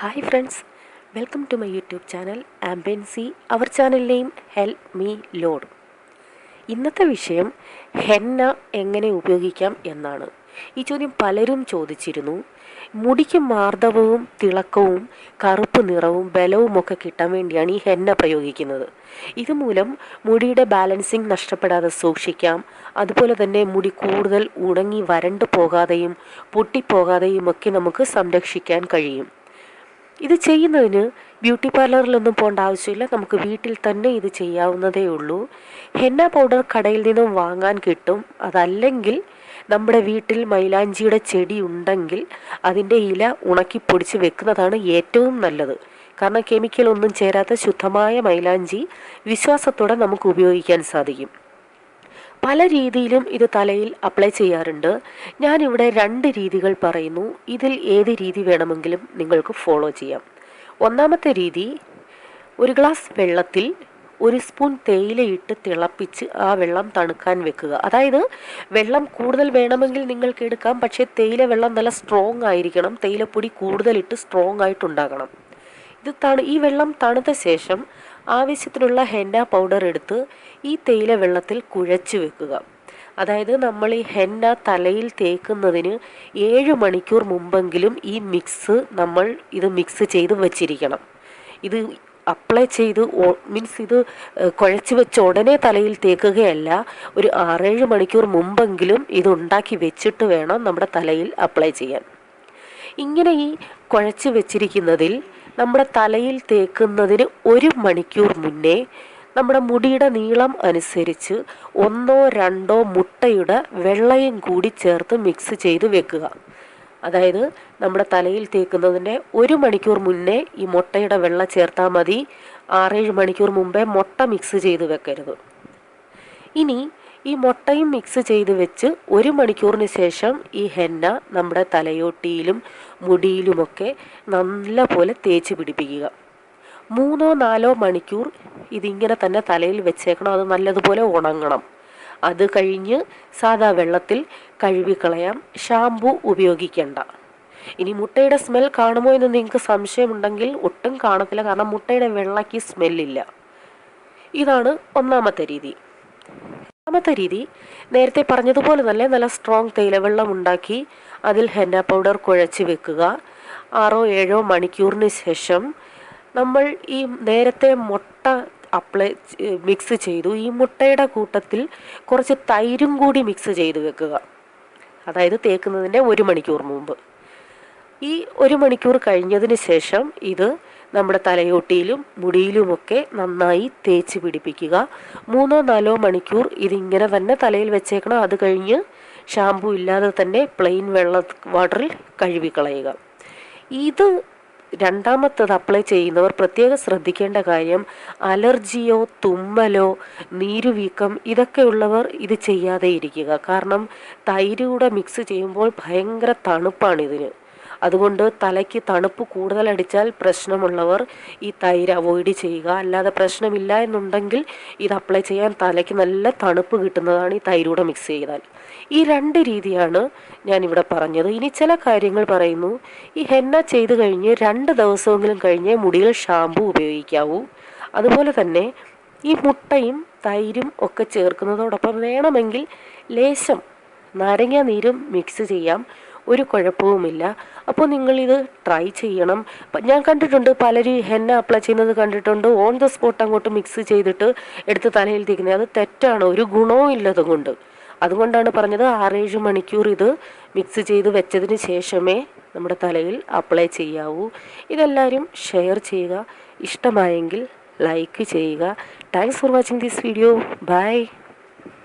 Hi friends welcome to my YouTube channel ആംബൻസി our channel name help me lord ഇന്നത്തെ വിഷയം henna എങ്ങനെ ഉപയോഗിക്കാം എന്നാണ്. ഈ ചോദ്യം പലരും ചോദിച്ചിരുന്നു. മുടിക്ക് മാർദ്ദവവും തിളക്കവും കറുപ്പ് നിറവും ബലവും ഒക്കെ കിട്ടാൻ വേണ്ടിയാണ് ഈ ഹെന്ന പ്രയോഗിക്കുന്നത്. ഇതുമൂലം മുടിയുടെ ബാലൻസിങ് നഷ്ടപ്പെടാതെ സൂക്ഷിക്കാം. അതുപോലെ തന്നെ മുടി കൂടുതൽ ഉണങ്ങി വരണ്ടു പോകാതെയും പൊട്ടിപ്പോകാതെയും ഒക്കെ നമുക്ക് സംരക്ഷിക്കാൻ കഴിയും. ഇത് ചെയ്യുന്നതിന് ബ്യൂട്ടി പാർലറിലൊന്നും പോകേണ്ട ആവശ്യമില്ല. നമുക്ക് വീട്ടിൽ തന്നെ ഇത് ചെയ്യാവുന്നതേ ഉള്ളൂ. ഹെന്ന പൗഡർ കടയിൽ നിന്നും വാങ്ങാൻ കിട്ടും. അതല്ലെങ്കിൽ നമ്മുടെ വീട്ടിൽ മൈലാഞ്ചിയുടെ ചെടി ഉണ്ടെങ്കിൽ അതിന്റെ ഇല ഉണക്കി പൊടിച്ച് വെക്കുന്നതാണ് ഏറ്റവും നല്ലത്. കാരണം കെമിക്കൽ ഒന്നും ചേരാത്ത ശുദ്ധമായ മൈലാഞ്ചി വിശ്വാസത്തോടെ നമുക്ക് ഉപയോഗിക്കാൻ സാധിക്കും. പല രീതിയിലും ഇത് തലയിൽ അപ്ലൈ ചെയ്യാറുണ്ട്. ഞാനിവിടെ രണ്ട് രീതികൾ പറയുന്നു. ഇതിൽ ഏത് രീതി വേണമെങ്കിലും നിങ്ങൾക്ക് ഫോളോ ചെയ്യാം. ഒന്നാമത്തെ രീതി ഒരു ഗ്ലാസ് വെള്ളത്തിൽ ഒരു സ്പൂൺ തേയിലയിട്ട് തിളപ്പിച്ച് ആ വെള്ളം തണുക്കാൻ വെക്കുക. അതായത് വെള്ളം കൂടുതൽ വേണമെങ്കിൽ നിങ്ങൾക്ക് എടുക്കാം പക്ഷേ തേയില വെള്ളം നല്ല സ്ട്രോങ് ആയിരിക്കണം. തേയിലപ്പൊടി കൂടുതലിട്ട് സ്ട്രോങ് ആയിട്ടുണ്ടാകണം. ഇത് തണു ഈ വെള്ളം തണുത്ത ശേഷം ആവശ്യത്തിനുള്ള ഹെന്ന പൗഡർ എടുത്ത് ഈ തേയില വെള്ളത്തിൽ കുഴച്ച് വെക്കുക. അതായത് നമ്മൾ ഈ ഹെന്ന തലയിൽ തേക്കുന്നതിന് ഏഴ് മണിക്കൂർ മുമ്പെങ്കിലും ഈ മിക്സ് നമ്മൾ ഇത് മിക്സ് ചെയ്ത് വെച്ചിരിക്കണം. ഇത് അപ്ലൈ ചെയ്ത് മീൻസ് ഇത് കുഴച്ച് വെച്ച് ഉടനെ തലയിൽ തേക്കുകയല്ല. ഒരു ആറേഴ് മണിക്കൂർ മുമ്പെങ്കിലും ഇത് ഉണ്ടാക്കി വെച്ചിട്ട് വേണം നമ്മുടെ തലയിൽ അപ്ലൈ ചെയ്യാൻ. ഇങ്ങനെ ഈ കുഴച്ച് വെച്ചിരിക്കുന്നതിൽ നമ്മുടെ തലയിൽ തേക്കുന്നതിന് ഒരു മണിക്കൂർ മുന്നേ നമ്മുടെ മുടിയുടെ നീളം അനുസരിച്ച് ഒന്നോ രണ്ടോ മുട്ടയുടെ വെള്ളയും കൂടി ചേർത്ത് മിക്സ് ചെയ്ത് വെക്കുക. അതായത് നമ്മുടെ തലയിൽ തേക്കുന്നതിന്റെ ഒരു മണിക്കൂർ മുന്നേ ഈ മുട്ടയുടെ വെള്ളം ചേർത്താൽ മതി. ആറേഴ് മണിക്കൂർ മുമ്പേ മുട്ട മിക്സ് ചെയ്ത് വെക്കരുത്. ഇനി ഈ മുട്ടയും മിക്സ് ചെയ്ത് വെച്ച് ഒരു മണിക്കൂറിന് ശേഷം ഈ ഹെന്ന നമ്മുടെ തലയോട്ടിയിലും മുടിയിലുമൊക്കെ നല്ല പോലെ തേച്ച് പിടിപ്പിക്കുക. മൂന്നോ നാലോ മണിക്കൂർ ഇതിങ്ങനെ തന്നെ തലയിൽ വെച്ചേക്കണം. അത് നല്ലതുപോലെ ഉണങ്ങണം. അത് കഴിഞ്ഞ് സാധാ വെള്ളത്തിൽ കഴുകിക്കളയാം. ഷാമ്പു ഉപയോഗിക്കേണ്ട. ഇനി മുട്ടയുടെ സ്മെൽ കാണുമോ എന്ന് നിങ്ങൾക്ക് സംശയമുണ്ടെങ്കിൽ ഒട്ടും കാണത്തില്ല. കാരണം മുട്ടയുടെ വെള്ളയ്ക്ക് സ്മെല്ലില്ല ഇതാണ് ഒന്നാമത്തെ രീതി. രണ്ടാമത്തെ രീതി നേരത്തെ പറഞ്ഞതുപോലെ തന്നെ നല്ല സ്ട്രോങ് തേയിലവെള്ളം ഉണ്ടാക്കി അതിൽ ഹെന്ന പൗഡർ കുഴച്ച് വെക്കുക. ആറോ ഏഴോ മണിക്കൂറിന് ശേഷം നമ്മൾ ഈ നേരത്തെ മുട്ട അപ്ലൈ മിക്സ് ചെയ്തു. ഈ മുട്ടയുടെ കൂട്ടത്തിൽ കുറച്ച് തൈരും കൂടി മിക്സ് ചെയ്ത് വെക്കുക. അതായത് തേക്കുന്നതിന്റെ ഒരു മണിക്കൂർ മുമ്പ്. ഈ ഒരു മണിക്കൂർ കഴിഞ്ഞതിന് ശേഷം ഇത് നമ്മുടെ തലയോട്ടിയിലും മുടിയിലുമൊക്കെ നന്നായി തേച്ച് പിടിപ്പിക്കുക. മൂന്നോ നാലോ മണിക്കൂർ ഇതിങ്ങനെ തന്നെ തലയിൽ വെച്ചേക്കണം. അത് കഴിഞ്ഞ് ഷാമ്പു ഇല്ലാതെ തന്നെ പ്ലെയിൻ വെള്ള വാട്ടറിൽ കഴുകിക്കളയുക. ഇത് രണ്ടാമത്തത് അപ്ലൈ ചെയ്യുന്നവർ പ്രത്യേകം ശ്രദ്ധിക്കേണ്ട കാര്യം അലർജിയോ തുമ്മലോ നീരുവീക്കം ഇതൊക്കെയുള്ളവർ ഇത് ചെയ്യാതെ ഇരിക്കുക. കാരണം തൈരൂടെ മിക്സ് ചെയ്യുമ്പോൾ ഭയങ്കര തണുപ്പാണ് ഇതിന്. അതുകൊണ്ട് തലയ്ക്ക് തണുപ്പ് കൂടുതലടിച്ചാൽ പ്രശ്നമുള്ളവർ ഈ തൈര് അവോയ്ഡ് ചെയ്യുക. അല്ലാതെ പ്രശ്നമില്ല എന്നുണ്ടെങ്കിൽ ഇത് അപ്ലൈ ചെയ്യാൻ തലയ്ക്ക് നല്ല തണുപ്പ് കിട്ടുന്നതാണ് ഈ തൈരൂടെ മിക്സ് ചെയ്താൽ. ഈ രണ്ട് രീതിയാണ് ഞാൻ ഇവിടെ പറഞ്ഞത്. ഇനി ചില കാര്യങ്ങൾ പറയുന്നു. ഈ ഹെന്ന ചെയ്ത് കഴിഞ്ഞ് രണ്ട് ദിവസമെങ്കിലും കഴിഞ്ഞ് മുടിയിൽ ഷാമ്പു ഉപയോഗിക്കാവൂ. അതുപോലെ തന്നെ ഈ മുട്ടയും തൈരും ഒക്കെ ചേർക്കുന്നതോടൊപ്പം വേണമെങ്കിൽ ലേശം നാരങ്ങ നീരും മിക്സ് ചെയ്യാം. ഒരു കുഴപ്പവുമില്ല. അപ്പോൾ നിങ്ങളിത് ട്രൈ ചെയ്യണം. ഞാൻ കണ്ടിട്ടുണ്ട് പലരും ഹെന്ന അപ്ലൈ ചെയ്യുന്നത് കണ്ടിട്ടുണ്ട്. ഓൺ ദ സ്പോട്ട് അങ്ങോട്ട് മിക്സ് ചെയ്തിട്ട് എടുത്ത് തലയിൽ തേക്കുന്നത്. അത് തെറ്റാണ്. ഒരു ഗുണവും ഇല്ലതുകൊണ്ട് അതുകൊണ്ടാണ് പറഞ്ഞത് ആറേഴ് മണിക്കൂർ ഇത് മിക്സ് ചെയ്ത് വെച്ചതിന് ശേഷമേ നമ്മുടെ തലയിൽ അപ്ലൈ ചെയ്യാവൂ. ഇതെല്ലാവരും ഷെയർ ചെയ്യുക. ഇഷ്ടമായെങ്കിൽ ലൈക്ക് ചെയ്യുക. Thanks for watching this video bye